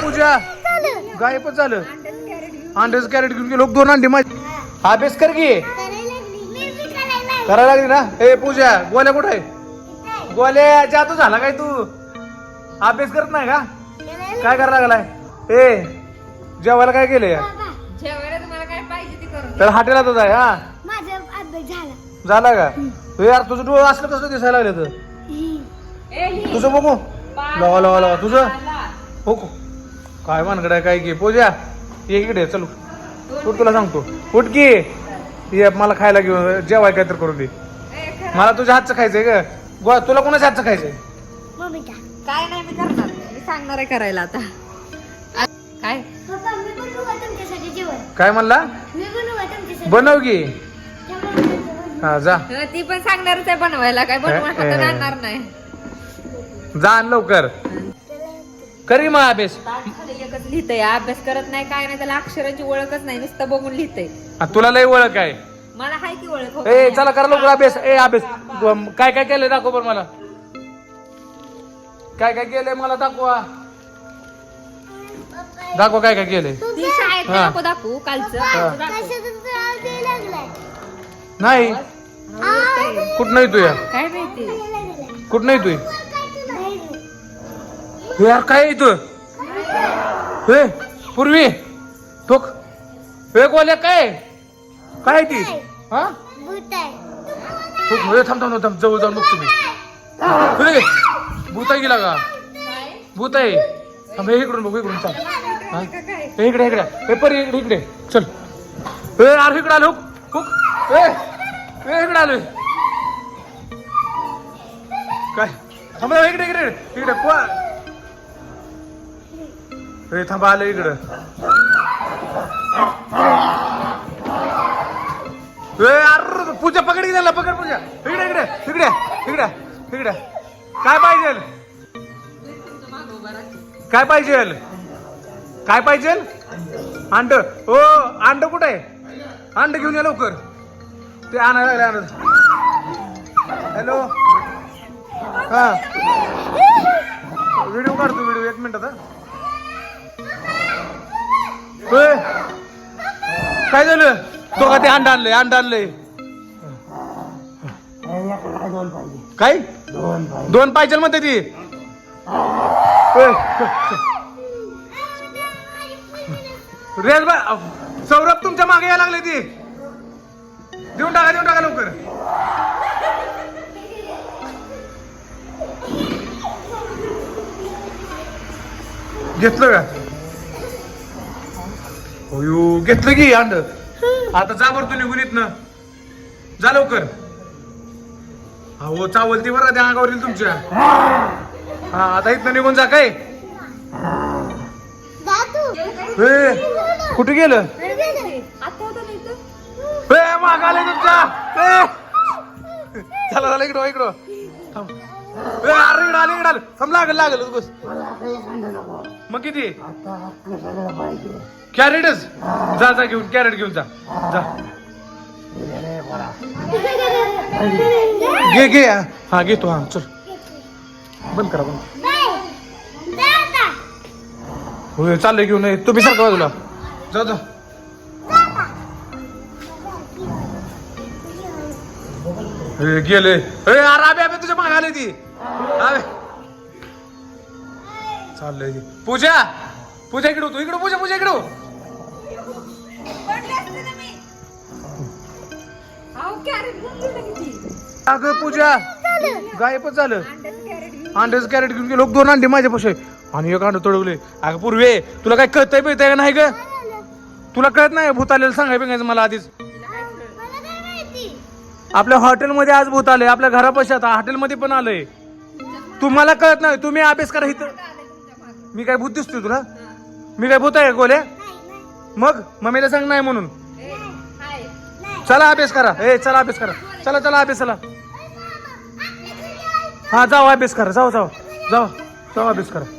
पूजा गायबच झालं. अंड्याचं कॅरेट घेऊन गेलो. दोन अंडे माझे. अभ्यास कर की करायला लागली ना? ए पूजा गोल्या कुठं आहे? गोल्या जादू झाला काय तू? अभ्यास करत नाही का? काय करायला लागलाय? ए जेवायला काय केलंय? जेवायला तुम्हाला काय पाहिजे ते करून तर आहे हा. झाला. झाला का? यार तुझं डोळं असलं कसं दिसायला लागलं तर? ए, तुझं बघू. लावा लावा लावा तुझं. हो को. काय मानकडे आहे काय की पूजा ये इकडे चल. उठ तुला सांगतो. उठ की. ये मला खायला घेऊन जेवाय काय तर करून दे. मला तुझ्या हातचं खायचंय ग. गो तुला कोणाच्या हातचं खायचंय? काय नाही मी करणार मी सांगणार आहे करायला आता. काय? काय म्हणला? मी बनवू का? हा जा. हं, ती पण सांगणारच आहे बनवायला. काय बनवून. आणणार नाही. जा आण लवकर. करी मग अभ्यास. एकच लिहितंय अभ्यास करत नाही काय नाही त्याला अक्षरांची ओळखच नाही नुसतं बघून लिहितंय. आ, तुला लय ओळख आहे. मला हाय की ओळख हो ए चला करा लवकर अभ्यास. ए अभ्यास. काय काय केलंय दाखव पण मला. काय काय केलंय मला दाखवा. दाखवा काय काय केलंय. ती शाळेत हा. नको दाखवू कालचं. हा. नाही. कुठं नाही. तू या काय माहिती? कुठं नाही तू यार काय इथं? हे पूर्वी? टोक हे गोल्या काय? काय ती? हा? हे थांब थांब थांब जवळ जाऊन बघतो मी. हे, भूत आहे गेला का भूत आहे. थांब हे इकडून बघू इकडून चाल. हा? हे इकडे इकडे. हे परी इकडे इकडे. चल. ए अरे इकडे आलो. हुक ए ए इकडे आलोय काय? थांब इकडे इकडे. इकडे रे थांबा आलं इकडं. अरे पूजा पकड गेला पकड पूजा. इकडे इकडे इकडे इकडे इकडे. काय पाहिजे? काय पाहिजे? काय पाहिजे? अंड. ओ अंड कुठे? आहे अंड घेऊन या लवकर. ते आणायला लागले आणत हॅलो? हा. व्हिडिओ काढतो व्हिडिओ. एक मिनिट आता. काय झालं? तो का ते अंड आणलंय अंड आणलंय. काय? दोन पाहिजे म्हणते ती. होय. रेल सौरभ तुमच्या मागे यायला लागले ती. देऊन टाका देऊन टाका लवकर. घेतलं का? होयो घेतलं की अंड? आता जा बरं तू निघून येत ना जा लवकर. हो चावलती बरं त्या अंगावर येईल तुमच्या. हा आता इथनं निघून जा काय? कुठे गेलं? आता होतं ना इथं? ए माग आले तुमचा चला चला इकडं इकडं. थांब. अरे इकडं आलं लागल लागल बस मग किती? कॅरेटच जा जा घेऊन कॅरेट घेऊन जा. जा. घे घे. हा घेतो हा चल. बंद करा बंद. होय चाललंय घेऊन ये. तुम्ही सारखं बाजूला. जा जा. हे गेले. अरे अरे आबे आबे तुझ्या मागाले आले ती. चाललंय. पूजा पूजा इकडे हो तू इकडे पूजा पूजा इकडे हो. पडले असते ना मी. अहो, कॅरेट घेऊन गेलं किती? अगं पूजा गायबच झालं. अंड्याचं कॅरेट घेऊन अंड्याचं कॅरेट घेऊन गेलो. दोन अंडे माझ्या पाशी. आणि एक अंड तोडवले. अगं पूर्वे तुला काय कळतंय बिळतंय का नाही ग? तुला कळत नाही भूत आलेलं सांगाय बिंगायचं मला आधीच? आपल्या हॉटेलमध्ये आज भूत आले आपल्या घरापाशी आता हॉटेलमध्ये पण आलंय. तुम्हाला कळत नाही तुम्ही अभ्यास करा इथं. मी काय भूत दिसतोय तुला? मी काय भूत आहे गोल्या? मग? मम्मीला सांग नाही म्हणून. चला अभ्यास करा. ए चला अभ्यास करा. चला चला अभ्यास चला. हा जाऊ अभ्यास करा. जाऊ जाऊ जाऊ जाऊ अभ्यास करा.